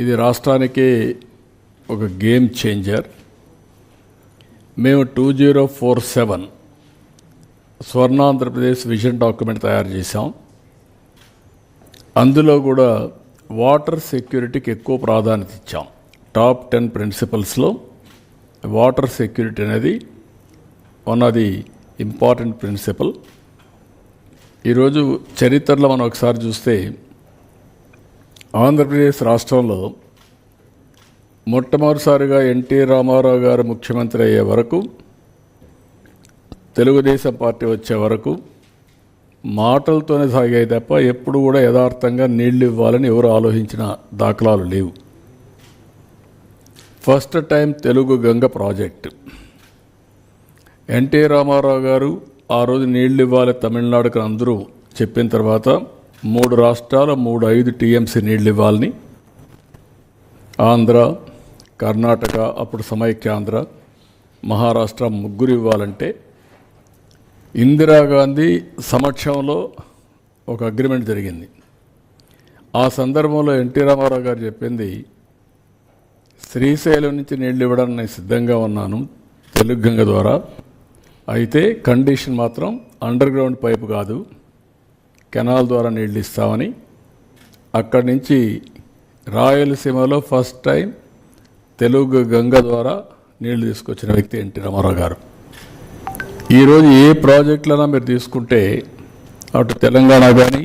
ఇది రాష్ట్రానికి ఒక గేమ్ చేంజర్. మేము two zero four seven Swarnandhra Pradesh vision document తయారు చేశాం. అందులో కూడా వాటర్ సెక్యూరిటీకి ఎక్కువ ప్రాధాన్యత ఇచ్చాం. టాప్ టెన్ ప్రిన్సిపల్స్లో వాటర్ సెక్యూరిటీ అనేది one of the important principle. ఈరోజు చరిత్రలో మనం ఒకసారి చూస్తే ఆంధ్రప్రదేశ్ రాష్ట్రంలో మొట్టమొదటిసారిగా ఎన్టీ రామారావు గారు ముఖ్యమంత్రి అయ్యే వరకు తెలుగుదేశం పార్టీ వచ్చే వరకు మాటలతోనే సాగాయి తప్ప ఎప్పుడు కూడా యథార్థంగా నీళ్ళు ఇవ్వాలని ఎవరు ఆలోచించిన దాఖలాలు లేవు. First time Telugu Ganga project. NT Rama Rao గారు ఆ రోజు నీళ్ళు ఇవ్వాలి తమిళనాడుకు అందరూ చెప్పిన తర్వాత మూడు రాష్ట్రాల మూడు ఐదు టీఎంసీ నీళ్ళు ఇవ్వాలని ఆంధ్ర కర్ణాటక అప్పుడు సమైక్యాంధ్ర మహారాష్ట్ర ముగ్గురు ఇవ్వాలంటే ఇందిరాగాంధీ సమక్షంలో ఒక అగ్రిమెంట్ జరిగింది. ఆ సందర్భంలో ఎన్టీ రామారావు గారు చెప్పింది శ్రీశైలం నుంచి నీళ్ళు ఇవ్వడానికి నేను సిద్ధంగా ఉన్నాను తెలుగు గంగ ద్వారా. అయితే కండిషన్ మాత్రం అండర్ గ్రౌండ్ పైపు కాదు. కెనాల్ ద్వారా నీళ్ళు ఇస్తామని అక్కడి నుంచి రాయలసీమలో ఫస్ట్ టైం తెలుగు గంగ ద్వారా నీళ్ళు తీసుకొచ్చిన వ్యక్తి ఎన్టీ రామారావు గారు. ఈరోజు ఏ ప్రాజెక్టులైనా మీరు తీసుకుంటే అటు తెలంగాణ కానీ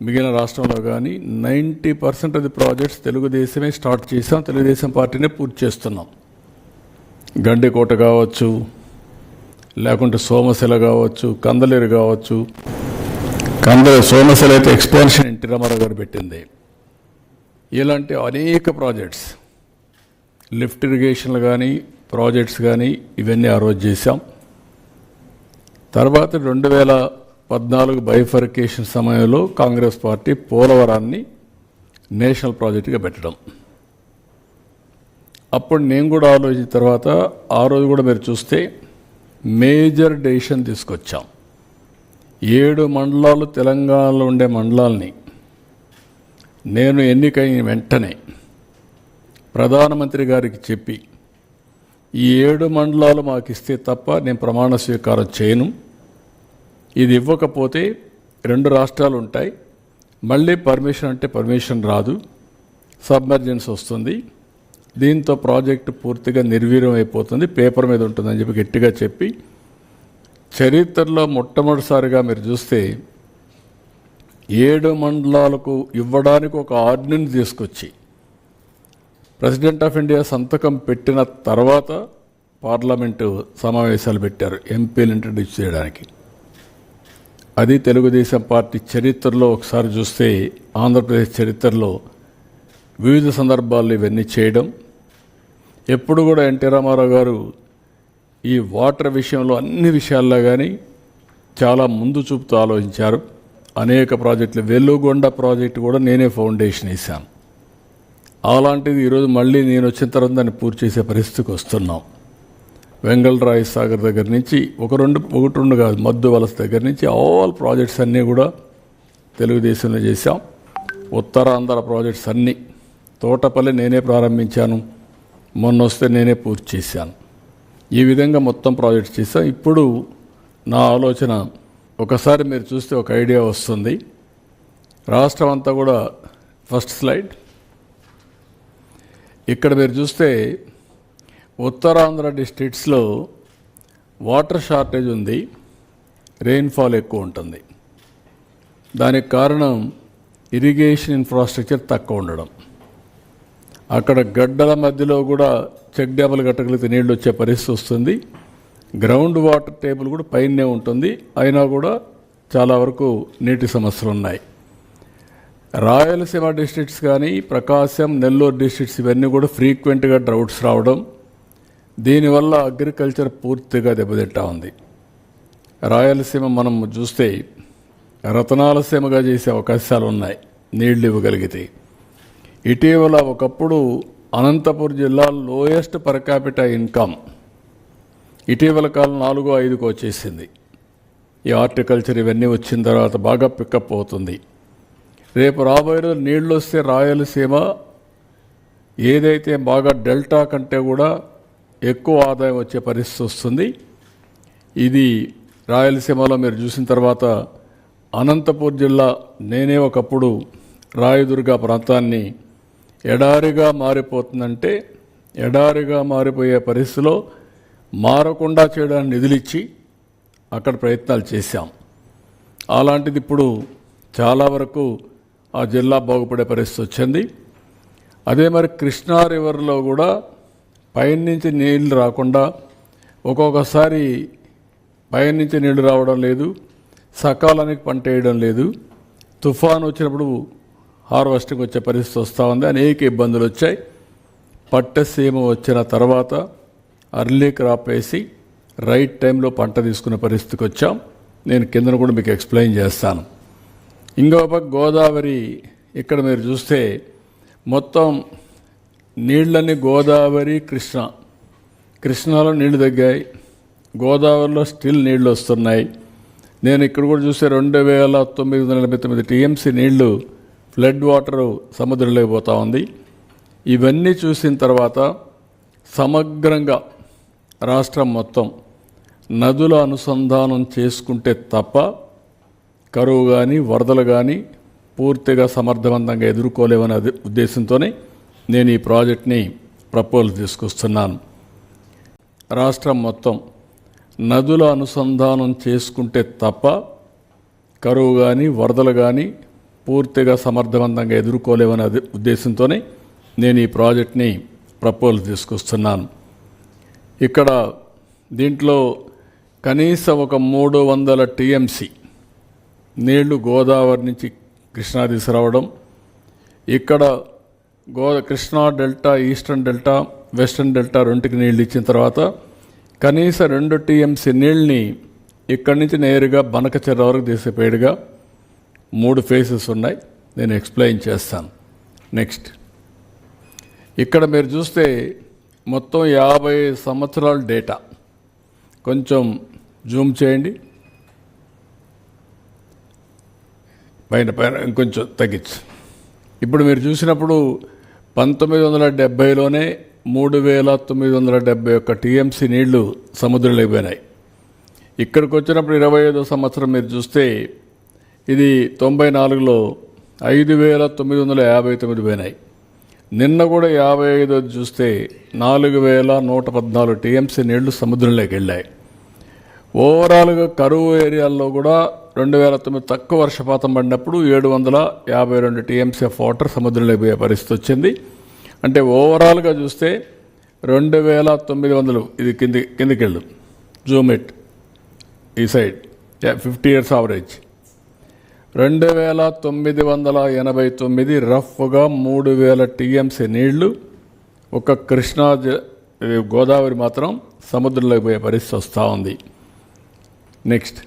మిగిలిన రాష్ట్రంలో కానీ ninety percent of the projects తెలుగుదేశమే start చేసాం తెలుగుదేశం పార్టీనే పూర్తి చేస్తున్నాం. గండికోట కావచ్చు లేకుంటే సోమశిల కావచ్చు కందలేరు కావచ్చు కందల సోమశిల అయితే ఎక్స్పాన్షన్ ఎన్టీ రామారావు గారు పెట్టింది. ఇలాంటి అనేక ప్రాజెక్ట్స్ లిఫ్ట్ ఇరిగేషన్లు కానీ ప్రాజెక్ట్స్ కానీ ఇవన్నీ ఆ రోజు చేశాం. తర్వాత రెండు వేల పద్నాలుగు బైఫర్కేషన్ సమయంలో కాంగ్రెస్ పార్టీ పోలవరాన్ని నేషనల్ ప్రాజెక్టుగా పెట్టడం. అప్పుడు నేను కూడా ఆలోచించిన తర్వాత ఆ రోజు కూడా మీరు చూస్తే మేజర్ డెసిషన్ తీసుకొచ్చాం. ఏడు మండలాలు తెలంగాణలో ఉండే మండలాల్ని నేను ఎన్నికైన వెంటనే ప్రధానమంత్రి గారికి చెప్పి ఈ ఏడు మండలాలు మాకు ఇస్తే తప్ప నేను ప్రమాణ స్వీకారం చేయను. ఇది ఇవ్వకపోతే రెండు రాష్ట్రాలు ఉంటాయి. మళ్ళీ పర్మిషన్ అంటే పర్మిషన్ రాదు. సబ్మర్జెన్స్ వస్తుంది. దీంతో ప్రాజెక్టు పూర్తిగా నిర్వీర్యం అయిపోతుంది పేపర్ మీద ఉంటుందని చెప్పి గట్టిగా చెప్పి చరిత్రలో మొట్టమొదటిసారిగా మీరు చూస్తే ఏడు మండలాలకు ఇవ్వడానికి ఒక ఆర్డినెన్స్ తీసుకొచ్చి ప్రెసిడెంట్ ఆఫ్ ఇండియా సంతకం పెట్టిన తర్వాత పార్లమెంటు సమావేశాలు పెట్టారు ఎంపీలు ఇంట్రడ్యూస్ చేయడానికి. అది తెలుగుదేశం పార్టీ చరిత్రలో ఒకసారి చూస్తే ఆంధ్రప్రదేశ్ చరిత్రలో వివిధ సందర్భాల్లో ఇవన్నీ చేయడం. ఎప్పుడు కూడా ఎన్టీ రామారావు గారు ఈ వాటర్ విషయంలో అన్ని విషయాల్లో కానీ చాలా ముందు చూపుతూ ఆలోచించారు. అనేక ప్రాజెక్టులు వెల్లుగొండ ప్రాజెక్టు కూడా నేనే ఫౌండేషన్ వేశాను. అలాంటిది ఈరోజు మళ్ళీ నేను వచ్చిన తర్వాత దాన్ని పూర్తి చేసే పరిస్థితికి వస్తున్నాం. వెంగళరాయ సాగర్ దగ్గర నుంచి ఒక రెండు ఒకటి రెండు కాదు మద్దు వలస దగ్గర నుంచి ఆల్ ప్రాజెక్ట్స్ అన్నీ కూడా తెలుగుదేశంలో చేశాం. ఉత్తరాంధ్ర ప్రాజెక్ట్స్ అన్నీ తోటపల్లి నేనే ప్రారంభించాను. మొన్న వస్తే నేనే పూర్తి చేశాను. ఈ విధంగా మొత్తం ప్రాజెక్ట్ చేసాం. ఇప్పుడు నా ఆలోచన ఒకసారి మీరు చూస్తే ఒక ఐడియా వస్తుంది. రాష్ట్రం అంతా కూడా ఫస్ట్ స్లైడ్ ఇక్కడ మీరు చూస్తే ఉత్తరాంధ్ర డిస్ట్రిక్ట్స్లో వాటర్ షార్టేజ్ ఉంది రెయిన్ఫాల్ ఎక్కువ ఉంటుంది. దానికి కారణం ఇరిగేషన్ ఇన్ఫ్రాస్ట్రక్చర్ తక్కువ ఉండడం. అక్కడ గడ్డల మధ్యలో కూడా చెక్ డ్యాములు కట్టగలిగితే నీళ్ళు వచ్చే పరిస్థితి వస్తుంది. గ్రౌండ్ వాటర్ టేబుల్ కూడా పైనే ఉంటుంది. అయినా కూడా చాలా వరకు నీటి సమస్యలు ఉన్నాయి. రాయలసీమ డిస్ట్రిక్ట్స్ కానీ ప్రకాశం నెల్లూరు డిస్ట్రిక్ట్స్ ఇవన్నీ కూడా ఫ్రీక్వెంట్గా డ్రౌట్స్ రావడం దీనివల్ల అగ్రికల్చర్ పూర్తిగా దెబ్బతింటా ఉంది. రాయలసీమ మనం చూస్తే రతనాలసీమగా చేసే అవకాశాలు ఉన్నాయి నీళ్ళు ఇవ్వగలిగితే. ఇటీవల ఒకప్పుడు అనంతపురం జిల్లా లోయెస్ట్ పర్ క్యాపిటల్ ఇన్కమ్ ఇటీవల కాలం నాలుగు ఐదుకు వచ్చేసింది. ఈ హార్టికల్చర్ ఇవన్నీ వచ్చిన తర్వాత బాగా పికప్ అవుతుంది. రేపు రాబోయే రోజు నీళ్ళు వస్తే రాయలసీమ ఏదైతే బాగా డెల్టా కంటే కూడా ఎక్కువ ఆదాయం వచ్చే పరిస్థితి వస్తుంది. ఇది రాయలసీమలో మీరు చూసిన తర్వాత అనంతపూర్ జిల్లా నేనే ఒకప్పుడు రాయదుర్గ ప్రాంతాన్ని ఎడారిగా మారిపోతుందంటే ఎడారిగా మారిపోయే పరిస్థితిలో మారకుండా చేయడానికి నిధులిచ్చి అక్కడ ప్రయత్నాలు చేశాం. అలాంటిది ఇప్పుడు చాలా వరకు ఆ జిల్లా బాగుపడే పరిస్థితి వచ్చింది. అదే మరి కృష్ణా రివర్లో కూడా పైనుంచి నీళ్ళు రాకుండా ఒక్కొక్కసారి పైనుంచి నీళ్ళు రావడం లేదు సకాలానికి పంట వేయడం లేదు. తుఫాను వచ్చినప్పుడు హార్వెస్టింగ్ వచ్చే పరిస్థితి వస్తూ ఉంది. అనేక ఇబ్బందులు వచ్చాయి. పట్టసీమ వచ్చిన తర్వాత అర్లీ క్రాప్ వేసి రైట్ టైంలో పంట తీసుకునే పరిస్థితికి వచ్చాం. నేను కిందన కూడా మీకు ఎక్స్ప్లెయిన్ చేస్తాను. ఇంకో పక్క గోదావరి ఇక్కడ మీరు చూస్తే మొత్తం నీళ్ళని గోదావరి కృష్ణ. కృష్ణాలో నీళ్ళు తగ్గాయి. గోదావరిలో స్టిల్ నీళ్ళు వస్తున్నాయి. నేను ఇక్కడ కూడా చూస్తే రెండు వేల తొమ్మిది వందల ఎనభై తొమ్మిది టీఎంసీ నీళ్ళు ఫ్లడ్ వాటర్ సముద్రంలోకి పోతూ ఉంది. ఇవన్నీ చూసిన తర్వాత సమగ్రంగా రాష్ట్రం మొత్తం నదుల అనుసంధానం చేసుకుంటే తప్ప కరువు కానీ వరదలు కానీ పూర్తిగా సమర్థవంతంగా ఎదుర్కోలేవనే ఉద్దేశంతోనే నేను ఈ ప్రాజెక్ట్ని ప్రపోజల్ తీసుకొస్తున్నాను. రాష్ట్రం మొత్తం నదుల అనుసంధానం చేసుకుంటే తప్ప కరువు కానీ వరదలు కానీ పూర్తిగా సమర్థవంతంగా ఎదుర్కోలేవనే ఉద్దేశంతోనే నేను ఈ ప్రాజెక్ట్ని ప్రపోజల్ తీసుకొస్తున్నాను. ఇక్కడ దీంట్లో కనీసం ఒక మూడు వందల టీఎంసీ నీళ్ళు గోదావరి నుంచి కృష్ణా తీసుకురావడం ఇక్కడ go Krishna delta eastern delta western delta రెండుకి నీళ్ళు ఇచ్చిన తర్వాత కనీసం రెండు టీఎంసీ నీళ్ళని ఇక్కడి నుంచి నేరుగా బనకచెర్ర వరకు తీసిపోయేడుగా మూడు ఫేసెస్ ఉన్నాయి. నేను ఎక్స్ప్లెయిన్ చేస్తాను. నెక్స్ట్ ఇక్కడ మీరు చూస్తే మొత్తం యాభై సంవత్సరాల డేటా కొంచెం జూమ్ చేయండి. పైన పైన ఇంకొంచెం తగ్గించు. ఇప్పుడు మీరు చూసినప్పుడు పంతొమ్మిది వందల డెబ్బైలోనే మూడు వేల తొమ్మిది వందల డెబ్బై ఒక్క టీఎంసీ నీళ్ళు సముద్రంలోకి పోయినాయి. ఇక్కడికి వచ్చినప్పుడు ఇరవై ఐదో సంవత్సరం మీరు చూస్తే ఇది తొంభై నాలుగులో ఐదు వేల తొమ్మిది వందల యాభై తొమ్మిది పోయినాయి. నిన్న కూడా యాభై ఐదు చూస్తే నాలుగు వేల నూట పద్నాలుగు టీఎంసీ నీళ్ళు సముద్రంలోకి వెళ్ళాయి. ఓవరాల్గా కరువు ఏరియాల్లో కూడా రెండు వేల తొమ్మిది తక్కువ వర్షపాతం పడినప్పుడు ఏడు వందల యాభై రెండు టీఎంసీ ఆఫ్ వాటర్ సముద్రంలోకి పోయే పరిస్థితి వచ్చింది. అంటే ఓవరాల్గా చూస్తే రెండు వేల తొమ్మిది వందలు ఇది కింది కిందికి వెళ్ళు జూమిట్ ఈ సైడ్. ఫిఫ్టీ ఇయర్స్ యావరేజ్ రెండు వేల తొమ్మిది వందల ఎనభై తొమ్మిది రఫ్గా మూడు వేల టీఎంసీ నీళ్ళు ఒక కృష్ణా గోదావరి మాత్రం సముద్రంలోకి పోయే పరిస్థితి వస్తూ ఉంది. నెక్స్ట్.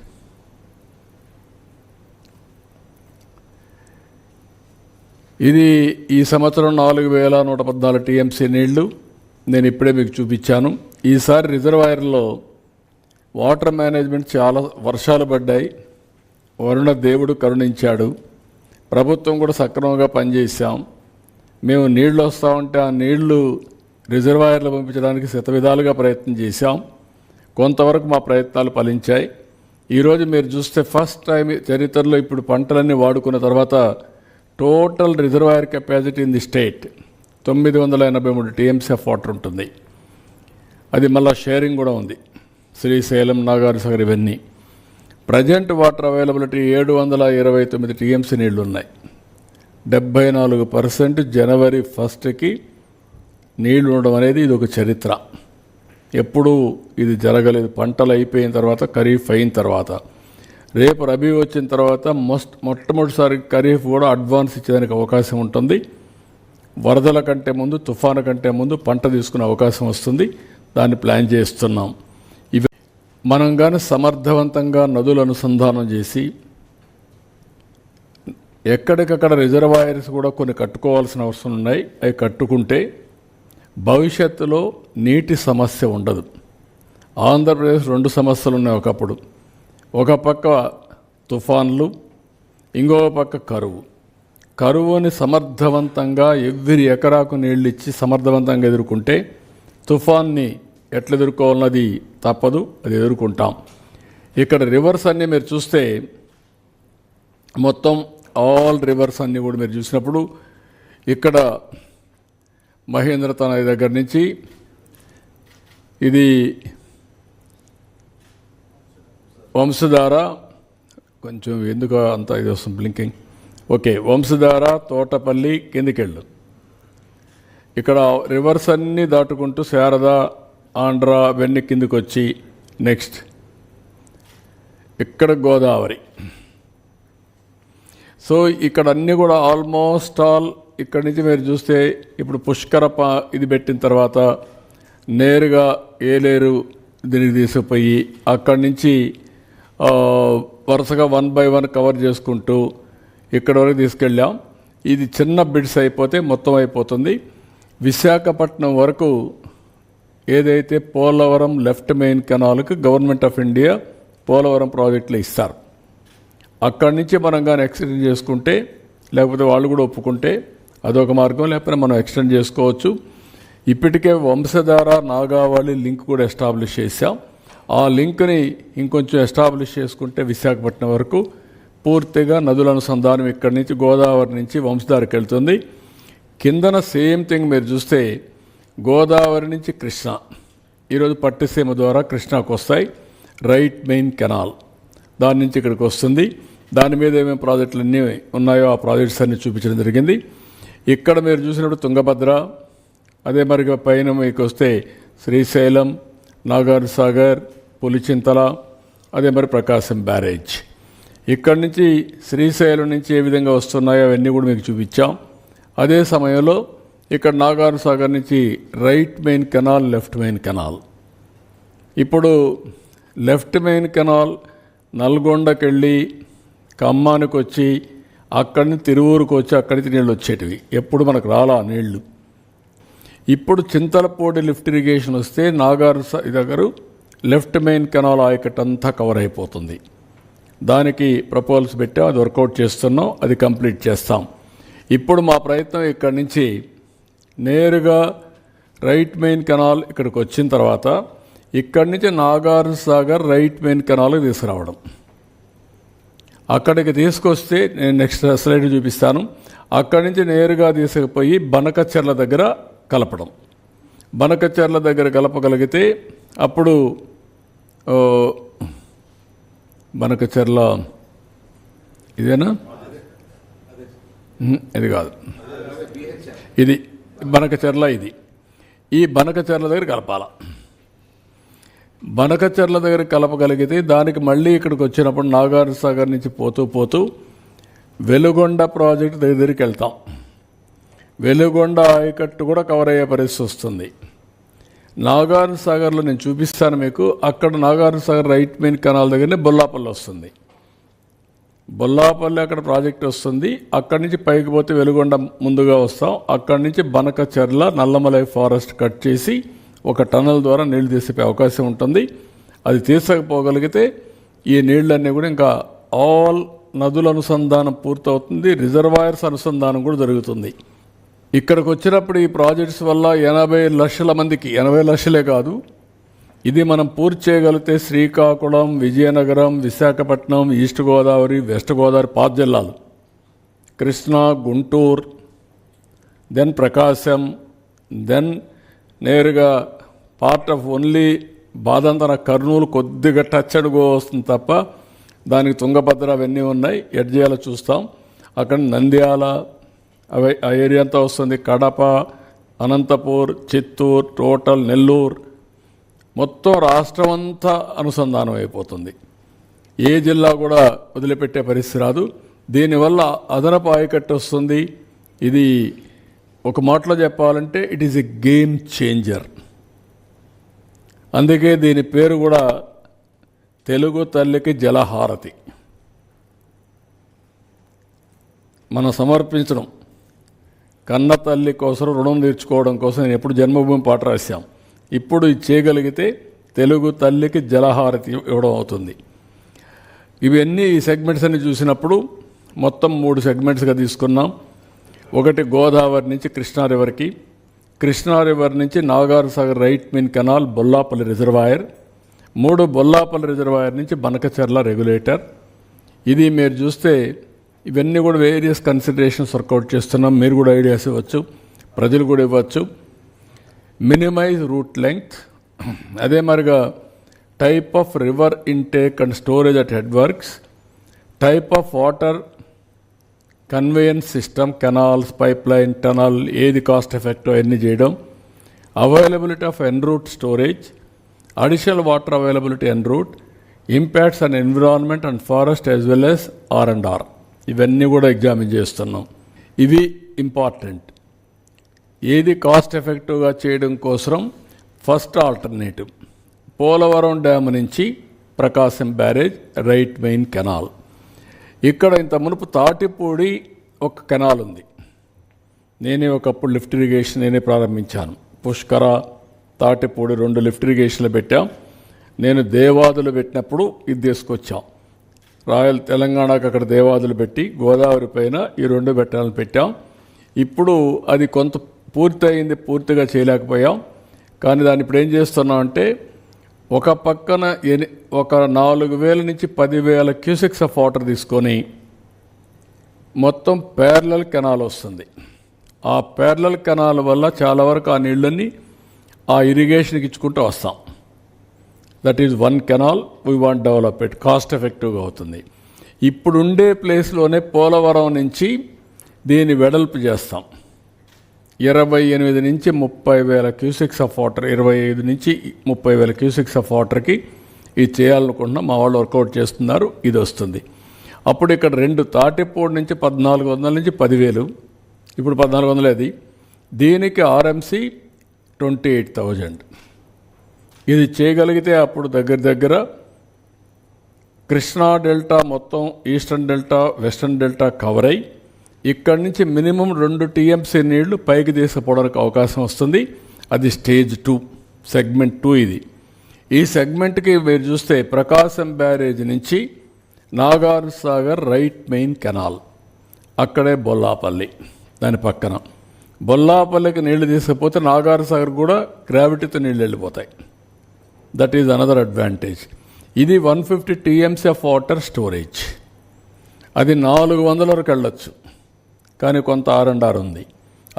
ఇది ఈ సంవత్సరం నాలుగు వేల నూట పద్నాలుగు టీఎంసీ నీళ్ళు. నేను ఇప్పుడే మీకు చూపించాను. ఈసారి రిజర్వాయర్లో వాటర్ మేనేజ్మెంట్ చాలా వర్షాలు పడ్డాయి. వరుణ దేవుడు కరుణించాడు. ప్రభుత్వం కూడా సక్రమంగా పనిచేసాం మేము నీళ్ళు వస్తూ ఉంటే ఆ నీళ్ళు రిజర్వాయర్లు పంపించడానికి శతవిధాలుగా ప్రయత్నం చేశాం. కొంతవరకు మా ప్రయత్నాలు ఫలించాయి. ఈరోజు మీరు చూస్తే ఫస్ట్ టైం చరిత్రలో ఇప్పుడు పంటలన్నీ వాడుకున్న తర్వాత total reservoir capacity in the state తొమ్మిది వందల ఎనభై మూడు టీఎంసీఎఫ్ వాటర్ ఉంటుంది. అది మళ్ళీ షేరింగ్ కూడా ఉంది. శ్రీశైలం నాగార్జునసాగర్ ఇవన్నీ. ప్రజెంట్ వాటర్ అవైలబిలిటీ ఏడు వందల ఇరవై తొమ్మిది టీఎంసీ నీళ్ళు ఉన్నాయి డెబ్బై నాలుగు పర్సెంట్ జనవరి ఫస్ట్కి నీళ్ళు ఉండడం అనేది ఇది ఒక చరిత్ర. ఎప్పుడూ ఇది జరగలేదు. పంటలు అయిపోయిన తర్వాత ఖరీఫ్ అయిన తర్వాత. రేపు రబీ వచ్చిన తర్వాత మొస్ట్ మొట్టమొదటిసారి ఖరీఫ్ కూడా అడ్వాన్స్ ఇచ్చేదానికి అవకాశం ఉంటుంది. వరదల కంటే ముందు తుఫాను కంటే ముందు పంట తీసుకునే అవకాశం వస్తుంది. దాన్ని ప్లాన్ చేస్తున్నాం. మనం కానీ సమర్థవంతంగా నదులు అనుసంధానం చేసి ఎక్కడికక్కడ రిజర్వాయర్స్ కూడా కొన్ని కట్టుకోవాల్సిన అవసరం ఉన్నాయి. అవి కట్టుకుంటే భవిష్యత్తులో నీటి సమస్య ఉండదు. ఆంధ్రప్రదేశ్ రెండు సమస్యలు ఉన్నాయి ఒకప్పుడు. ఒక పక్క తుఫాన్లు ఇంకో పక్క కరువు. కరువుని సమర్థవంతంగా ఎవ్రీ ఎకరాకు నీళ్ళు ఇచ్చి సమర్థవంతంగా ఎదుర్కొంటే తుఫాన్ని ఎట్లా ఎదుర్కోవాలన్నది తప్పదు అది ఎదుర్కొంటాం. ఇక్కడ రివర్స్ అన్నీ మీరు చూస్తే మొత్తం ఆల్ రివర్స్ అన్నీ కూడా మీరు చూసినప్పుడు ఇక్కడ మహేంద్ర తన దగ్గర నుంచి ఇది వంశధార కొంచెం ఎందుకు అంత ఇది వస్తుంది బ్లింకింగ్ ఓకే వంశధార తోటపల్లి కిందికెళ్ళు. ఇక్కడ రివర్స్ అన్నీ దాటుకుంటూ శారద ఆంధ్ర వెన్ను కిందకు వచ్చి నెక్స్ట్ ఇక్కడ గోదావరి. సో ఇక్కడ అన్నీ కూడా ఆల్మోస్ట్ ఆల్ ఇక్కడ నుంచి మీరు చూస్తే ఇప్పుడు పుష్కర ఇది పెట్టిన తర్వాత నేరుగా ఏలేరు దీనికి తీసుకుపోయి అక్కడి నుంచి వరుసగా వన్ బై వన్ కవర్ చేసుకుంటూ ఇక్కడ వరకు తీసుకెళ్ళాం. ఇది చిన్న బిడ్స్ అయిపోతే మొత్తం అయిపోతుంది. విశాఖపట్నం వరకు ఏదైతే పోలవరం లెఫ్ట్ మెయిన్ కెనాల్కి గవర్నమెంట్ ఆఫ్ ఇండియా పోలవరం ప్రాజెక్టులు ఇస్తారు. అక్కడి నుంచి మనం కానీ ఎక్స్టెండ్ చేసుకుంటే లేకపోతే వాళ్ళు కూడా ఒప్పుకుంటే అదొక మార్గం. లేకపోతే మనం ఎక్స్టెండ్ చేసుకోవచ్చు. ఇప్పటికే వంశధార నాగావళి లింక్ కూడా ఎస్టాబ్లిష్ చేశాం. ఆ లింక్ని ఇంకొంచెం ఎస్టాబ్లిష్ చేసుకుంటే విశాఖపట్నం వరకు పూర్తిగా నదుల అనుసంధానం ఇక్కడి నుంచి గోదావరి నుంచి వంశధారకి వెళ్తుంది. కిందన సేమ్ థింగ్ మీరు చూస్తే గోదావరి నుంచి కృష్ణ. ఈరోజు పట్టిసీమ ద్వారా కృష్ణాకు వస్తాయి. Right main canal. దాని నుంచి ఇక్కడికి వస్తుంది. దాని మీద ఏమేమి ప్రాజెక్టులు అన్నీ ఉన్నాయో ఆ ప్రాజెక్ట్స్ అన్ని చూపించడం జరిగింది. ఇక్కడ మీరు చూసినప్పుడు తుంగభద్ర అదే మరి పైన మీకు వస్తే శ్రీశైలం నాగార్ సాగర్ పులిచింతల అదే మరి ప్రకాశం బ్యారేజ్. ఇక్కడి నుంచి శ్రీశైలం నుంచి ఏ విధంగా వస్తున్నాయో అవన్నీ కూడా మీకు చూపించాం. అదే సమయంలో ఇక్కడ నాగార్ సాగర్ నుంచి right main canal left main canal ఇప్పుడు లెఫ్ట్ మెయిన్ కెనాల్ నల్గొండకి వెళ్ళి ఖమ్మానికి వచ్చి అక్కడి నుంచి తిరువూరుకు వచ్చి అక్కడి నుంచి నీళ్ళు వచ్చేటివి ఎప్పుడు మనకు రాలా నీళ్ళు ఇప్పుడు చింతలపూడి లిఫ్ట్ ఇరిగేషన్ వస్తే నాగార్ దగ్గర లెఫ్ట్ మెయిన్ కెనాల్ ఆయకట్ అంతా కవర్ అయిపోతుంది. దానికి ప్రపోజల్స్ పెట్టాం అది వర్కౌట్ చేస్తున్నాం అది కంప్లీట్ చేస్తాం. ఇప్పుడు మా ప్రయత్నం ఇక్కడి నుంచి నేరుగా రైట్ మెయిన్ కెనాల్ ఇక్కడికి వచ్చిన తర్వాత ఇక్కడి నుంచి నాగార్ సాగర్ రైట్ మెయిన్ కెనాల్కి తీసుకురావడం. అక్కడికి తీసుకొస్తే నేను నెక్స్ట్ స్లైడ్ చూపిస్తాను. అక్కడి నుంచి నేరుగా తీసుకుపోయి బనకచెర్ల దగ్గర కలపడం. బనకచెర్ల దగ్గర కలపగలిగితే అప్పుడు బనకచెర్ల ఇదేనా? ఇది కాదు. ఇది బనకచెర్ల ఇది. ఈ బనకచెర్ల దగ్గర కలపాల. బనకచెర్ల దగ్గర కలపగలిగితే దానికి మళ్ళీ ఇక్కడికి వచ్చినప్పుడు నాగార్ సాగర్ నుంచి పోతూ పోతూ వెలుగొండ ప్రాజెక్ట్ దగ్గరికి వెళ్తాం. వెలుగొండ ఆయకట్టు కూడా కవర్ అయ్యే పరిస్థితి వస్తుంది. నాగార్ సాగర్లో నేను చూపిస్తాను మీకు. అక్కడ Nagar Sagar right main canal దగ్గరనే బొల్లాపల్లి వస్తుంది. బొల్లాపల్లి అక్కడ ప్రాజెక్ట్ వస్తుంది. అక్కడి నుంచి పైకి పోతే వెలుగొండ ముందుగా వస్తాం. అక్కడి నుంచి బనకచెర్ల నల్లమలై ఫారెస్ట్ కట్ చేసి ఒక టన్నల్ ద్వారా నీళ్ళు తీసే అవకాశం ఉంటుంది. అది తీసకపోగలిగితే ఈ నీళ్ళన్నీ కూడా ఇంకా ఆల్ నదుల అనుసంధానం పూర్తవుతుంది. రిజర్వాయర్స్ అనుసంధానం కూడా జరుగుతుంది. ఇక్కడికి వచ్చినప్పుడు ఈ ప్రాజెక్ట్స్ వల్ల ఎనభై లక్షల మందికి ఎనభై లక్షలే కాదు ఇది మనం పూర్తి చేయగలిగితే శ్రీకాకుళం విజయనగరం విశాఖపట్నం ఈస్ట్ గోదావరి వెస్ట్ గోదావరి పాత జిల్లాలు. కృష్ణా గుంటూరు దెన్ ప్రకాశం దెన్ నేరుగా పార్ట్ ఆఫ్ ఓన్లీ బాదంతన కర్నూలు కొద్దిగా టచ్ అడుగు వస్తుంది తప్ప దానికి తుంగభద్ర అవన్నీ ఉన్నాయి. ఎడ్ చేయాలో చూస్తాం. అక్కడ నంద్యాల అవి ఆ ఏరియా అంతా వస్తుంది. కడప అనంతపూర్ చిత్తూరు టోటల్ నెల్లూరు మొత్తం రాష్ట్రం అంతా అనుసంధానం అయిపోతుంది. ఏ జిల్లా కూడా వదిలిపెట్టే పరిస్థితి రాదు. దీనివల్ల అదనపు ఆయకట్టు వస్తుంది. ఇది ఒక మాటలో చెప్పాలంటే it is a game changer అందుకే దీని పేరు కూడా తెలుగు తల్లికి జలహారతి. మనం సమర్పించడం. కన్న తల్లి కోసం రుణం తీర్చుకోవడం కోసం నేను ఎప్పుడు జన్మభూమి పాట రాశాం. ఇప్పుడు ఇది చేయగలిగితే తెలుగు తల్లికి జలహారతి ఇవ్వడం అవుతుంది. ఇవన్నీ ఈ సెగ్మెంట్స్ అని చూసినప్పుడు మొత్తం మూడు సెగ్మెంట్స్గా తీసుకున్నాం. ఒకటి గోదావరి నుంచి కృష్ణా రివర్కి కృష్ణా రివర్ నుంచి Nagar Sagar right main canal Bollapalli reservoir మూడు బొల్లాపల్లి రిజర్వాయర్ నుంచి బనకచర్ల రెగ్యులేటర్. ఇది మీరు చూస్తే ఇవన్నీ కూడా వేరియస్ కన్సిడరేషన్స్ వర్కౌట్ చేస్తున్నాం. మీరు కూడా ఐడియాస్ ఇవ్వచ్చు ప్రజలు కూడా ఇవ్వచ్చు. Minimise route length. అదే మరిగా type of river intake and storage at head works. Type of water conveyance system canals pipeline tunnel ఏది కాస్ట్ ఎఫెక్ట్ అవన్నీ చేయడం. Availability of en route storage. Additional water availability en route. Impacts and environment and forest as well as R and R. ఇవన్నీ కూడా examine చేస్తున్నాం. ఇవి important. ఏది cost ఎఫెక్టివ్గా చేయడం కోసం ఫస్ట్ ఆల్టర్నేటివ్ పోలవరం డ్యామ్ నుంచి Prakasam barrage right main canal ఇక్కడ ఇంత మునుపు తాటిపూడి ఒక కెనాల్ ఉంది. నేనే ఒకప్పుడు లిఫ్ట్ ఇరిగేషన్ నేనే ప్రారంభించాను. పుష్కర తాటిపూడి రెండు లిఫ్ట్ ఇరిగేషన్లు పెట్టాం. నేను దేవాదులు పెట్టినప్పుడు ఇది తీసుకొచ్చాం. రాయల్ తెలంగాణకు అక్కడ దేవాదులు పెట్టి గోదావరి పైన ఈ రెండు పెట్టాలని పెట్టాం. ఇప్పుడు అది కొంత పూర్తయింది పూర్తిగా చేయలేకపోయాం. కానీ దాన్ని ఇప్పుడు ఏం చేస్తున్నాం అంటే ఒక పక్కన ఎని ఒక నాలుగు వేల నుంచి పదివేల క్యూసెక్స్ ఆఫ్ వాటర్ తీసుకొని మొత్తం పేర్లల్ కెనాల్ వస్తుంది. ఆ పేర్లల్ కెనాల్ వల్ల చాలా వరకు ఆ నీళ్ళన్నీ ఆ ఇరిగేషన్కి ఇచ్చుకుంటూ వస్తాం. That is one canal we want develop it cost ఎఫెక్టివ్గా అవుతుంది. ఇప్పుడుండే ప్లేస్లోనే పోలవరం నుంచి దీన్ని వెడల్పు చేస్తాం. ఇరవై ఎనిమిది నుంచి ముప్పై వేల క్యూసిక్స్ ఆఫ్ వాటర్ ఇరవై ఐదు నుంచి ముప్పై వేల క్యూసిక్స్ ఆఫ్ వాటర్కి ఇది చేయాలనుకుంటున్నాం మా వాళ్ళు వర్కౌట్ చేస్తున్నారు ఇది వస్తుంది. అప్పుడు ఇక్కడ రెండు తాటిపూడి నుంచి పద్నాలుగు వందల నుంచి పదివేలు ఇప్పుడు పద్నాలుగు వందలు అది. దీనికి ఆర్ఎంసీ ట్వంటీ ఎయిట్ థౌజండ్. ఇది చేయగలిగితే అప్పుడు దగ్గర దగ్గర కృష్ణా డెల్టా మొత్తం eastern delta western delta cover అయ్యి ఇక్కడి నుంచి మినిమం రెండు టీఎంసీ నీళ్ళు పైకి తీసుకుపోవడానికి అవకాశం వస్తుంది. అది స్టేజ్ టూ సెగ్మెంట్ టూ ఇది. ఈ సెగ్మెంట్కి మీరు చూస్తే ప్రకాశం బ్యారేజ్ నుంచి Nagar Sagar right main canal. అక్కడే బొల్లాపల్లి దాని పక్కన. బొల్లాపల్లికి నీళ్ళు తీసుకుపోతే నాగార్ సాగర్ కూడా గ్రావిటీతో నీళ్ళు వెళ్ళిపోతాయి. దట్ ఈజ్ అనదర్ అడ్వాంటేజ్ ఇది one fifty TMC of water storage. అది నాలుగు వందల వరకు వెళ్ళొచ్చు. కానీ కొంత ఆర్ అండ్ ఆర్ ఉంది.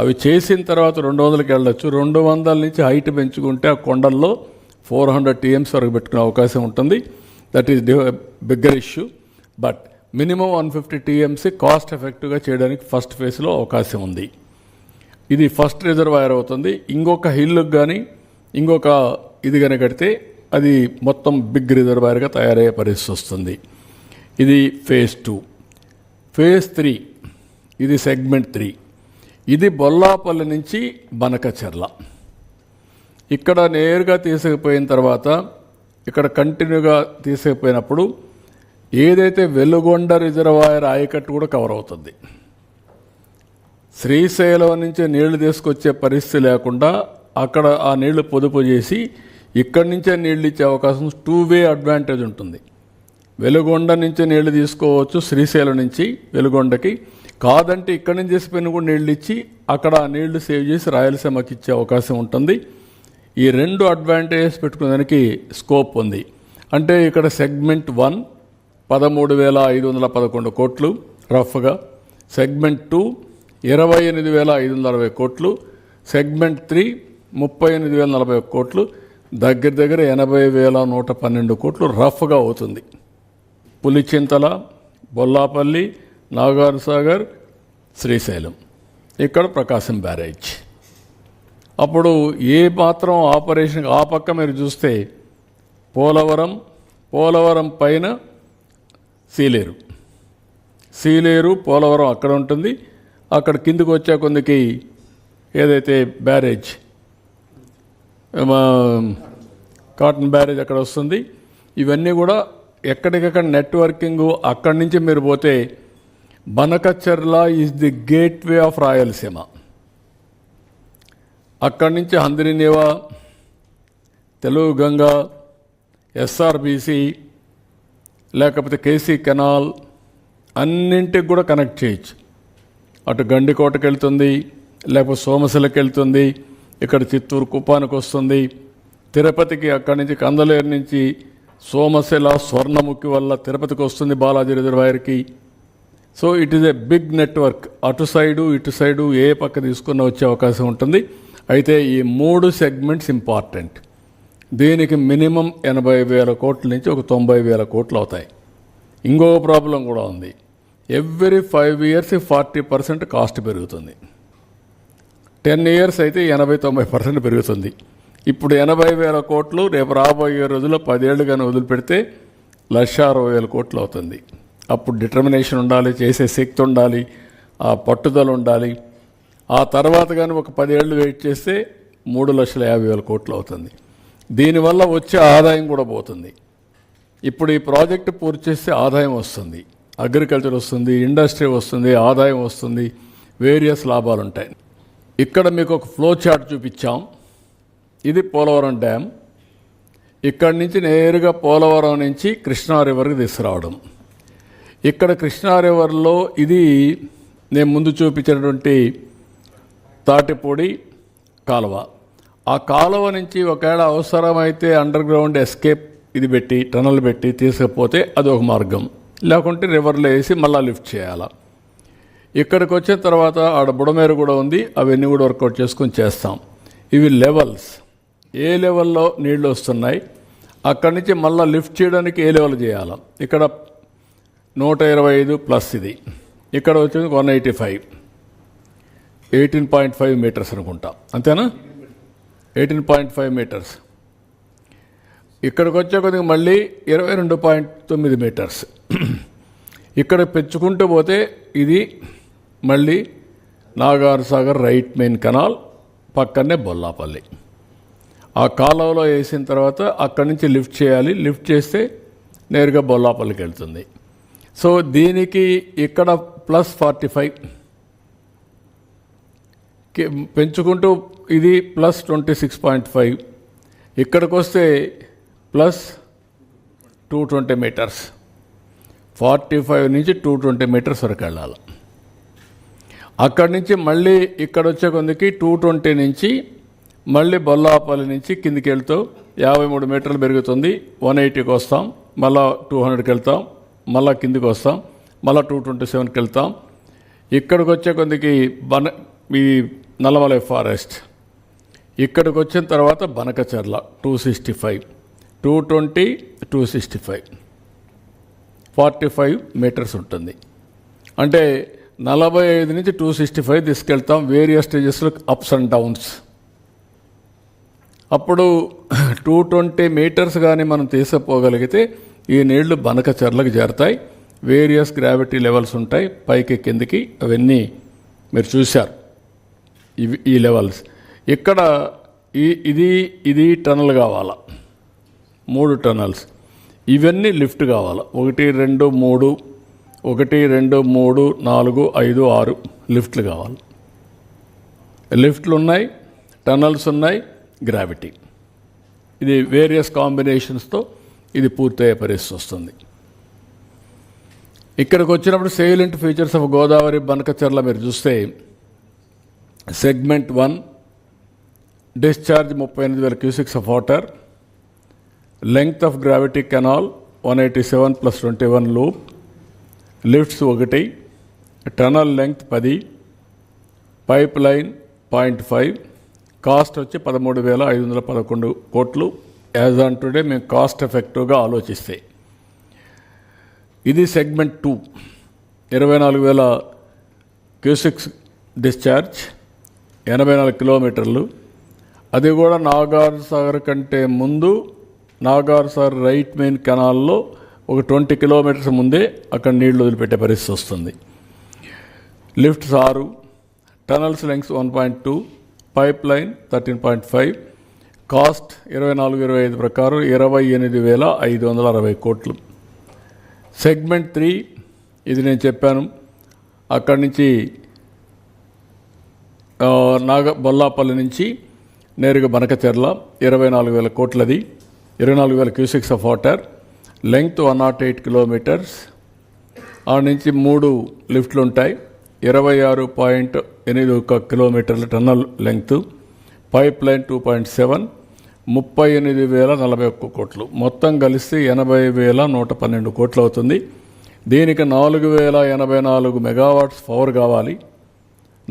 అవి చేసిన తర్వాత రెండు వందలకి వెళ్ళొచ్చు. రెండు వందల నుంచి హైట్ పెంచుకుంటే ఆ కొండల్లో ఫోర్ హండ్రెడ్ టీఎంస్ వరకు పెట్టుకునే అవకాశం ఉంటుంది. That is bigger issue but minimum one fifty TMC cost ఎఫెక్టివ్గా చేయడానికి ఫస్ట్ ఫేజ్లో అవకాశం ఉంది. ఇది ఫస్ట్ రిజర్వాయర్ అవుతుంది. ఇంకొక హిల్కి కానీ ఇంకొక ఇది కనుక కడితే అది మొత్తం బిగ్ రిజర్వాయర్గా తయారయ్యే పరిస్థితి వస్తుంది. ఇది ఫేజ్ టూ ఫేజ్ త్రీ ఇది సెగ్మెంట్ త్రీ. ఇది బొల్లాపల్లి నుంచి బనకచెర్ల. ఇక్కడ నేరుగా తీసుకుపోయిన తర్వాత ఇక్కడ కంటిన్యూగా తీసుకుపోయినప్పుడు ఏదైతే వెలుగొండ రిజర్వాయర్ ఆయకట్టు కూడా కవర్ అవుతుంది. శ్రీశైలం నుంచి నీళ్ళు తీసుకొచ్చే పరిస్థితి లేకుండా అక్కడ ఆ నీళ్ళు పొదుపు చేసి ఇక్కడి నుంచే నీళ్ళు ఇచ్చే అవకాశం టూ వే అడ్వాంటేజ్ ఉంటుంది. వెలుగొండ నుంచి నీళ్ళు తీసుకోవచ్చు శ్రీశైలం నుంచి వెలుగొండకి. కాదంటే ఇక్కడి నుంచి చేసిపోయిన కూడా నీళ్ళు ఇచ్చి అక్కడ ఆ నీళ్ళు సేవ్ చేసి రాయలసీమకి ఇచ్చే అవకాశం ఉంటుంది. ఈ రెండు అడ్వాంటేజెస్ పెట్టుకునేదానికి స్కోప్ ఉంది. అంటే ఇక్కడ సెగ్మెంట్ వన్ పదమూడు వేల ఐదు వందల పదకొండు కోట్లు రఫ్గా. సెగ్మెంట్ టూ ఇరవై ఎనిమిది వేల ఐదు వందల అరవై కోట్లు సెగ్మెంట్ త్రీ ముప్పై ఎనిమిది వేల నలభై ఒక్క కోట్లు దగ్గర దగ్గర ఎనభై వేల నూట పన్నెండు కోట్లు రఫ్గా అవుతుంది. పులిచింతల బొల్లాపల్లి నాగార్ సాగర్ శ్రీశైలం. ఇక్కడ ప్రకాశం బ్యారేజ్. అప్పుడు ఏ మాత్రం ఆపరేషన్ ఆ పక్క మీరు చూస్తే పోలవరం పోలవరం పైన సీలేరు. సీలేరు పోలవరం అక్కడ ఉంటుంది. అక్కడ కిందికి వచ్చే కొందికి ఏదైతే బ్యారేజ్ మా కాటన్ బ్యారేజ్ అక్కడ వస్తుంది. ఇవన్నీ కూడా ఎక్కడికక్కడ నెట్వర్కింగ్ అక్కడి నుంచి మీరు పోతే Banakacherla is the gateway of Rayalaseema. అక్కడి నుంచి హంద్రినేవా తెలుగు గంగ ఎస్ఆర్బీసీ లేకపోతే కేసీ కెనాల్ అన్నింటికి కూడా కనెక్ట్ చేయొచ్చు. అటు గండికోటకి వెళ్తుంది లేకపోతే సోమశిలకి వెళ్తుంది ఇక్కడ చిత్తూరు కుప్పానికి వస్తుంది తిరుపతికి అక్కడి నుంచి కందలేరు నుంచి సోమశిల స్వర్ణముఖి వల్ల తిరుపతికి వస్తుంది Balaji రిజర్వాయర్కి. So it is a big network అటు సైడు ఇటు సైడు ఏ పక్క తీసుకున్న వచ్చే అవకాశం ఉంటుంది. అయితే ఈ మూడు సెగ్మెంట్స్ ఇంపార్టెంట్ దీనికి మినిమం ఎనభై వేల కోట్ల నుంచి ఒక తొంభై వేల కోట్లు అవుతాయి. ఇంకో ప్రాబ్లం కూడా ఉంది. Every five years forty percent cost పెరుగుతుంది. టెన్ ఇయర్స్ అయితే ఎనభై తొంభై పర్సెంట్ పెరుగుతుంది. ఇప్పుడు ఎనభై వేల కోట్లు రేపు రాబోయే రోజుల్లో పదేళ్ళు కానీ వదిలిపెడితే లక్ష అరవై వేల కోట్లు అవుతుంది. అప్పుడు డిటర్మినేషన్ ఉండాలి చేసే శక్తి ఉండాలి ఆ పట్టుదల ఉండాలి. ఆ తర్వాత కానీ ఒక పదేళ్ళు వెయిట్ చేస్తే మూడు లక్షల యాభై వేల కోట్లు అవుతుంది. దీనివల్ల వచ్చే ఆదాయం కూడా పోతుంది. ఇప్పుడు ఈ ప్రాజెక్టు పూర్తి చేస్తే ఆదాయం వస్తుంది. అగ్రికల్చర్ వస్తుంది ఇండస్ట్రీ వస్తుంది ఆదాయం వస్తుంది వేరియస్ లాభాలు ఉంటాయి. ఇక్కడ మీకు ఒక ఫ్లో చార్ట్ చూపించాం. ఇది పోలవరం డ్యామ్ ఇక్కడి నుంచి నేరుగా పోలవరం నుంచి కృష్ణా రివర్కి తీసుకురావడం. ఇక్కడ కృష్ణా రివర్లో ఇది నేను ముందు చూపించినటువంటి తాటిపూడి కాలువ. ఆ కాలువ నుంచి ఒకవేళ అవసరమైతే అండర్ గ్రౌండ్ ఎస్కేప్ ఇది పెట్టి టనల్ పెట్టి తీసుకపోతే అది ఒక మార్గం. లేకుంటే రివర్లో వేసి మళ్ళీ లిఫ్ట్ చేయాలా. ఇక్కడికి వచ్చిన తర్వాత ఆడ బుడమేరు కూడా ఉంది అవన్నీ కూడా వర్కౌట్ చేసుకొని చేస్తాం. ఇవి లెవెల్స్ ఏ లెవెల్లో నీళ్ళు వస్తున్నాయి అక్కడి నుంచి మళ్ళీ లిఫ్ట్ చేయడానికి ఏ లెవెల్ చేయాలి. ఇక్కడ నూట ఇరవై ఐదు ప్లస్ ఇది. ఇక్కడ వచ్చింది one eighty five. Eighteen point five metres అనుకుంటా. అంతేనా? Eighteen point five metres. ఇక్కడికి వచ్చే కొద్దిగా మళ్ళీ ఇరవై రెండు పాయింట్ తొమ్మిది మీటర్స్. ఇక్కడ పెంచుకుంటూ పోతే ఇది మళ్ళీ Nagar Sagar right main canal పక్కనే బొల్లాపల్లి. ఆ కాలువలో వేసిన తర్వాత అక్కడి నుంచి లిఫ్ట్ చేయాలి. లిఫ్ట్ చేస్తే నేరుగా బొల్లాపల్లికి వెళ్తుంది. సో దీనికి ఇక్కడ ప్లస్ ఫార్టీ ఫైవ్. పెంచుకుంటూ ఇది plus twenty six point five. ఇక్కడికి వస్తే plus two twenty metres. Forty five నుంచి టూ ట్వంటీ మీటర్స్ వరకు వెళ్ళాలి. అక్కడి నుంచి మళ్ళీ ఇక్కడ వచ్చే కొందికి టూ ట్వంటీ నుంచి మళ్ళీ బొల్లాపల్లి నుంచి కిందికి వెళ్తూ యాభై మూడు మీటర్లు పెరుగుతుంది. వన్ ఎయిటీకి వస్తాం. మళ్ళా టూ హండ్రెడ్కి వెళ్తాం. మళ్ళా కిందికి వస్తాం మళ్ళీ టూ ట్వంటీ సెవెన్కి వెళ్తాం. ఇక్కడికి వచ్చే కొద్దికి బన ఈ నల్లమలై ఫారెస్ట్. ఇక్కడికి వచ్చిన తర్వాత Banakacherla two sixty five. Two twenty two sixty five. Forty five metres ఉంటుంది. అంటే నలభై ఐదు నుంచి టూ సిక్స్టీ ఫైవ్ తీసుకెళ్తాం వేరియస్ స్టేజెస్లో అప్స్ అండ్ డౌన్స్ అప్పుడు టూ ట్వంటీ మీటర్స్ కానీ మనం తీసుకుపోగలిగితే ఈ నీళ్ళు బనక చెర్లకు చేరతాయి. వేరియస్ గ్రావిటీ లెవెల్స్ ఉంటాయి. పైకి కిందికి అవన్నీ మీరు చూశారు. ఇవి ఈ లెవెల్స్. ఇక్కడ ఈ ఇది ఇది టనల్ కావాలా? మూడు టనల్స్. ఇవన్నీ లిఫ్ట్ కావాలి? ఒకటి రెండు మూడు ఒకటి రెండు మూడు నాలుగు ఐదు ఆరు లిఫ్ట్లు కావాలి. లిఫ్ట్లు ఉన్నాయి టనల్స్ ఉన్నాయి గ్రావిటీ. ఇది వేరియస్ కాంబినేషన్స్తో ఇది పూర్తయ్యే పరిస్థితి వస్తుంది. ఇక్కడికి వచ్చినప్పుడు salient features of Godavari Banakacherla మీరు చూస్తే సెగ్మెంట్ వన్ డిశ్చార్జ్ ముప్పై ఎనిమిది వేల cusecs of water length of gravity canal one eighty seven plus twenty one loop lifts ఒకటి టనల్ లెంగ్త్ పది pipe line point five cost వచ్చి పదమూడు వేల ఐదు వందల పదకొండు కోట్లు. యాజ్ ఆన్ టుడే మేము కాస్ట్ ఎఫెక్టివ్గా ఆలోచిస్తే. ఇది సెగ్మెంట్ టూ ఇరవై నాలుగు వేల క్యూసిక్స్ డిశ్చార్జ్ ఎనభై నాలుగు కిలోమీటర్లు. అది కూడా నాగార్ సాగర్ కంటే ముందు నాగార్ సాగర్ రైట్ మెయిన్ కెనాల్లో ఒక ట్వంటీ కిలోమీటర్స్ ముందే అక్కడ నీళ్ళు వదిలిపెట్టే పరిస్థితి వస్తుంది. లిఫ్ట్స్ ఆరు tunnels lengths one point two pipeline thirteen point five cost ఇరవై నాలుగు ఇరవై ఐదు ప్రకారం ఇరవై ఎనిమిది వేల ఐదు వందల అరవై కోట్లు. సెగ్మెంట్ త్రీ ఇది నేను చెప్పాను. అక్కడి నుంచి నాగ బొల్లాపల్లి నుంచి నేరుగా బనకచెర్ల ఇరవై నాలుగు వేల కోట్లది. ఇరవై నాలుగు వేల cusecs of water. Length one nought eight kilometres ఆ నుంచి మూడు లిఫ్ట్లు ఉంటాయి. ఇరవై ఆరు పాయింట్ ఎనిమిది ఒక కిలోమీటర్ల tunnel length pipeline two point seven ముప్పై ఎనిమిది వేల నలభై ఒక్క కోట్లు. మొత్తం కలిసి ఎనభై వేల నూట పన్నెండు కోట్లు అవుతుంది. దీనికి నాలుగు వేల ఎనభై నాలుగు మెగావాట్స్ పవర్ కావాలి.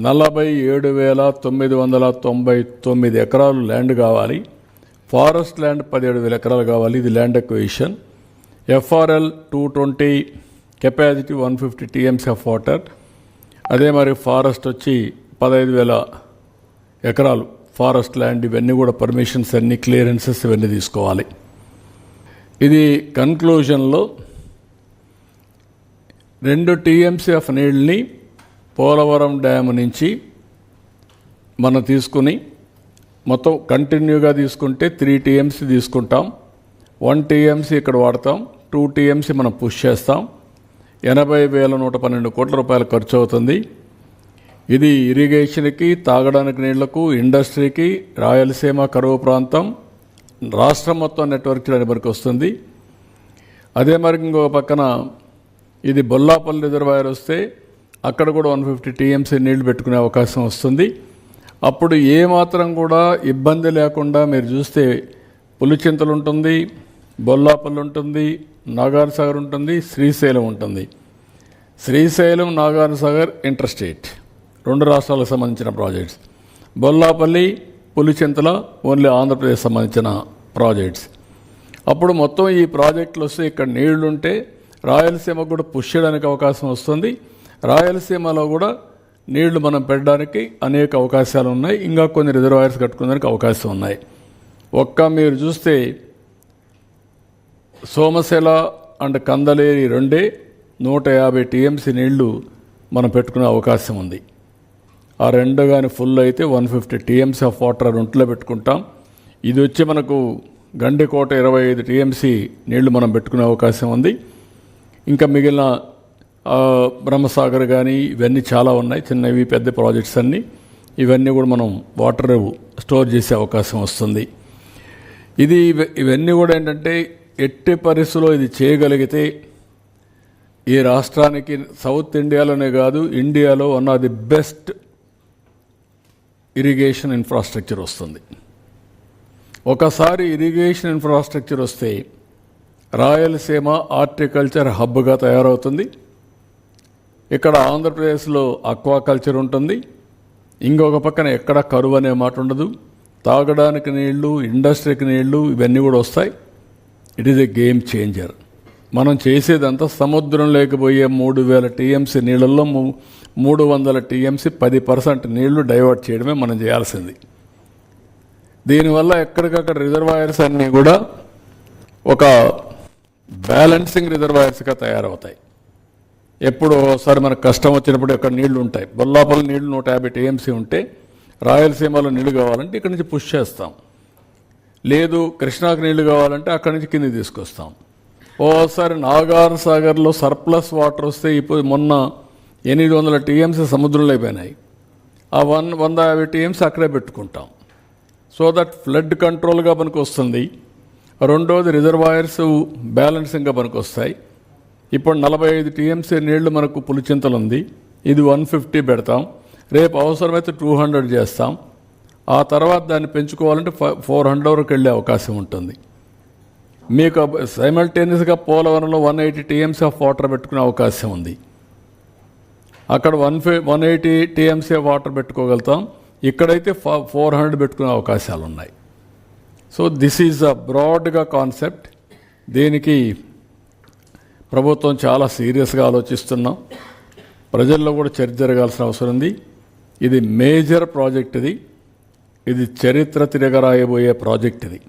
నలభై ఏడు వేల తొమ్మిది వందల తొంభై తొమ్మిది ఎకరాలు ల్యాండ్ కావాలి. ఫారెస్ట్ ల్యాండ్ పదిహేడు వేల ఎకరాలు కావాలి. ఇది land acquisition FRL two twenty capacity one fifty TMC of water. అదే మరి ఫారెస్ట్ వచ్చి పదహైదు వేల ఎకరాలు. ఫారెస్ట్ ల్యాండ్ ఇవన్నీ కూడా పర్మిషన్స్ అన్ని క్లియరెన్సెస్ ఇవన్నీ తీసుకోవాలి. ఇది కన్క్లూజన్లో రెండు టీఎంసీ ఆఫ్ నీళ్ళని పోలవరం డ్యామ్ నుంచి మనం తీసుకుని మొత్తం కంటిన్యూగా తీసుకుంటే త్రీ టీఎంసీ తీసుకుంటాం. వన్ టీఎంసీ ఇక్కడ వాడతాం. టూ టీఎంసీ మనం పుష్ చేస్తాం. ఎనభై వేల నూట పన్నెండు కోట్ల రూపాయలు ఖర్చు అవుతుంది. ఇది ఇరిగేషన్కి తాగడానికి నీళ్ళకు ఇండస్ట్రీకి రాయలసీమ కరువు ప్రాంతం రాష్ట్రం మొత్తం నెట్వర్క్ చేయడానికి వరకు వస్తుంది. అదే మరి ఇంకొక పక్కన ఇది బొల్లాపల్లి రిజర్వాయర్ వస్తే అక్కడ కూడా వన్ ఫిఫ్టీ టీఎంసీ నీళ్ళు పెట్టుకునే అవకాశం వస్తుంది. అప్పుడు ఏమాత్రం కూడా ఇబ్బంది లేకుండా మీరు చూస్తే పులిచింతలు ఉంటుంది బొల్లాపల్లి ఉంటుంది నాగార్ సాగర్ ఉంటుంది శ్రీశైలం ఉంటుంది. శ్రీశైలం నాగార్ సాగర్ ఇంటర్స్టేట్. రెండు రాష్ట్రాలకు సంబంధించిన ప్రాజెక్ట్స్. బొల్లాపల్లి పులిచింతల ఓన్లీ ఆంధ్రప్రదేశ్ సంబంధించిన ప్రాజెక్ట్స్. అప్పుడు మొత్తం ఈ ప్రాజెక్టులు వస్తే ఇక్కడ నీళ్ళుంటే రాయలసీమకు కూడా పుష్ చేయడానికి అవకాశం వస్తుంది. రాయలసీమలో కూడా నీళ్ళు మనం పెట్టడానికి అనేక అవకాశాలు ఉన్నాయి. ఇంకా కొన్ని రిజర్వాయర్స్ కట్టుకోవడానికి అవకాశం ఉన్నాయి. ఒక్క మీరు చూస్తే సోమశిల అండ్ కందలేరి రెండే నూట యాభై టీఎంసీ నీళ్ళు మనం పెట్టుకునే అవకాశం ఉంది. ఆ రెండు కానీ ఫుల్ అయితే one fifty TMC of water ఒంట్లో పెట్టుకుంటాం. ఇది వచ్చి మనకు గండికోట ఇరవై ఐదు టీఎంసీ నీళ్ళు మనం పెట్టుకునే అవకాశం ఉంది. ఇంకా మిగిలిన బ్రహ్మసాగర్ కానీ ఇవన్నీ చాలా ఉన్నాయి. చిన్నవి పెద్ద ప్రాజెక్ట్స్ అన్నీ. ఇవన్నీ కూడా మనం వాటర్ స్టోర్ చేసే అవకాశం వస్తుంది. ఇది ఇవన్నీ కూడా ఏంటంటే ఎట్టి పరిస్థితుల్లో ఇది చేయగలిగితే ఈ రాష్ట్రానికి సౌత్ ఇండియాలోనే కాదు ఇండియాలో one of the best irrigation infrastructure వస్తుంది. ఒకసారి ఇరిగేషన్ ఇన్ఫ్రాస్ట్రక్చర్ వస్తే రాయలసీమ హార్టికల్చర్ హబ్గా తయారవుతుంది. ఇక్కడ ఆంధ్రప్రదేశ్లో అక్వాకల్చర్ ఉంటుంది. ఇంకొక పక్కన ఎక్కడ కరువు అనే మాట ఉండదు. తాగడానికి నీళ్ళు ఇండస్ట్రీకి నీళ్ళు ఇవన్నీ కూడా వస్తాయి. It is a game changer మనం చేసేదంతా సముద్రం లేకపోయే మూడు వేల టీఎంసీ నీళ్ళల్లో మూ- మూడు వందల టీఎంసీ పది పర్సెంట్ నీళ్ళు డైవర్ట్ చేయడమే మనం చేయాల్సింది. దీనివల్ల ఎక్కడికక్కడ రిజర్వాయర్స్ అన్నీ కూడా ఒక బ్యాలెన్సింగ్ రిజర్వాయర్స్గా తయారవుతాయి. ఎప్పుడు ఒకసారి మనకు కష్టం వచ్చినప్పుడు ఇక్కడ నీళ్ళు ఉంటాయి. బొల్లాపల్లి నీళ్ళు నూట యాభై టీఎంసీ ఉంటే రాయలసీమలో నీళ్ళు కావాలంటే ఇక్కడ నుంచి పుష్ చేస్తాం. లేదు కృష్ణాకు నీళ్ళు కావాలంటే అక్కడి నుంచి కింది తీసుకొస్తాం. ఓసారి నాగార్ సాగర్లో సర్ప్లస్ వాటర్ వస్తే ఇప్పుడు మొన్న ఎనిమిది వందల టీఎంసీ సముద్రంలో అయిపోయినాయి. ఆ వన్ వంద యాభై టీఎంసీ అక్కడే పెట్టుకుంటాం. సో దట్ ఫ్లడ్ కంట్రోల్గా మనకు వస్తుంది. రెండోది రిజర్వాయర్స్ బ్యాలెన్సింగ్గా మనకు వస్తాయి. ఇప్పుడు నలభై ఐదు టీఎంసీ నీళ్ళు మనకు పులిచింతలు ఉంది ఇది వన్ ఫిఫ్టీ పెడతాం. రేపు అవసరమైతే టూ హండ్రెడ్ చేస్తాం. ఆ తర్వాత దాన్ని పెంచుకోవాలంటే ఫోర్ హండ్రెడ్ వరకు వెళ్ళే అవకాశం ఉంటుంది. మీకు సైమల్టేనియస్గా పోలవరంలో one eighty TMC of water పెట్టుకునే అవకాశం ఉంది. అక్కడ వన్ ఫి one eighty TMC of water పెట్టుకోగలుగుతాం. ఇక్కడైతే ఫోర్ హండ్రెడ్ పెట్టుకునే అవకాశాలు ఉన్నాయి సో దిస్ ఈజ్ అ బ్రాడ్గా కాన్సెప్ట్ దీనికి ప్రభుత్వం చాలా సీరియస్గా ఆలోచిస్తున్నాం. ప్రజల్లో కూడా చర్చ జరగాల్సిన అవసరం ఉంది. ఇది మేజర్ ప్రాజెక్ట్ ఇది. ఇది చరిత్ర తిరగరాయబోయే ప్రాజెక్ట్ ఇది.